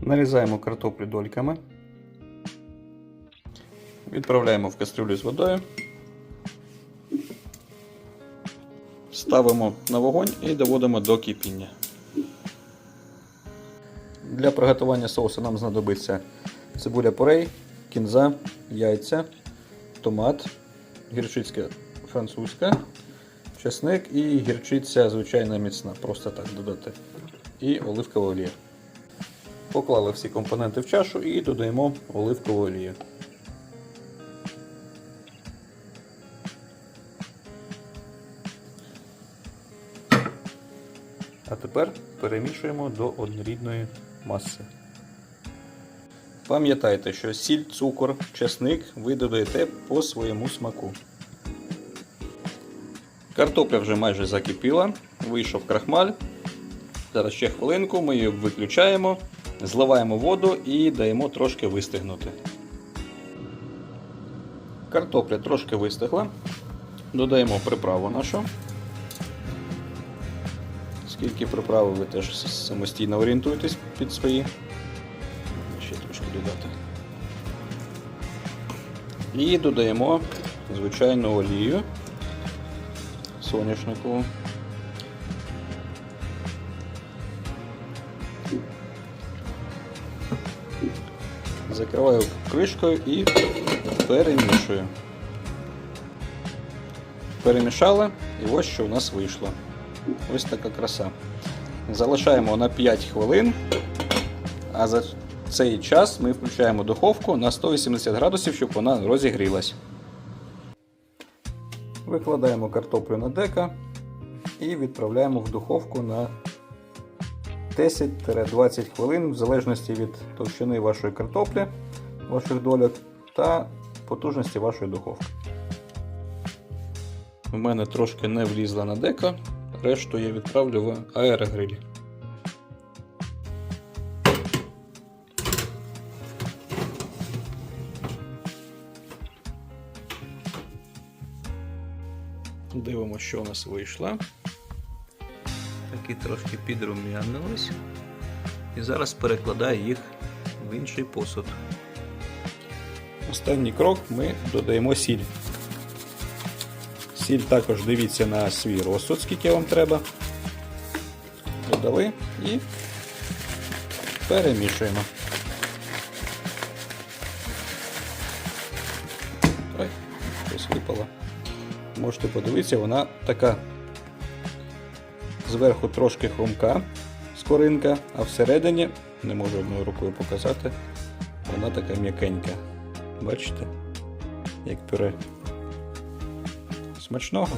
Нарізаємо картоплю дольками. Відправляємо в кастрюлю з водою. Ставимо на вогонь і доводимо до кипіння. Для приготування соусу нам знадобиться цибуля порей, кінза, яйця, томат, гірчицька французька, чесник і гірчиця звичайна міцна, просто так додати. І оливкова олія. Поклали всі компоненти в чашу і додаємо оливкову олію. А тепер перемішуємо до однорідної маси. Пам'ятайте, що сіль, цукор, чесник ви додаєте по своєму смаку. Картопля вже майже закипіла, вийшов крахмаль. Зараз ще хвилинку, ми її виключаємо, зливаємо воду і даємо трошки вистигнути. Картопля трошки вистигла. Додаємо приправу нашу. Скільки приправи ви теж самостійно орієнтуєтесь під свої. Ще трошки додати. І додаємо звичайну олію соняшникову. Закриваю кришкою і перемішую. Перемішали і ось що у нас вийшло. Ось така краса. Залишаємо на 5 хвилин, а за цей час ми включаємо духовку на 180 градусів, щоб вона розігрілась. Викладаємо картоплю на дека і відправляємо в духовку на 10-20 хвилин, в залежності від товщини вашої картоплі, ваших дольок та потужності вашої духовки. У мене трошки не влізла на дека, решту я відправлю в аерогрилі. Дивимося, що у нас вийшло. Такі трошки підрум'янились. І зараз перекладаю їх в інший посуд. Останній крок ми додаємо сіль. Сіль також дивіться на свій розсуд, скільки вам треба. Додали і перемішуємо. Ой, щось випало. Можете подивитися, вона така зверху трошки хрумка скоринка, а всередині, не можу одною рукою показати, вона така м'якенька. Бачите? Як пюре. Смачного!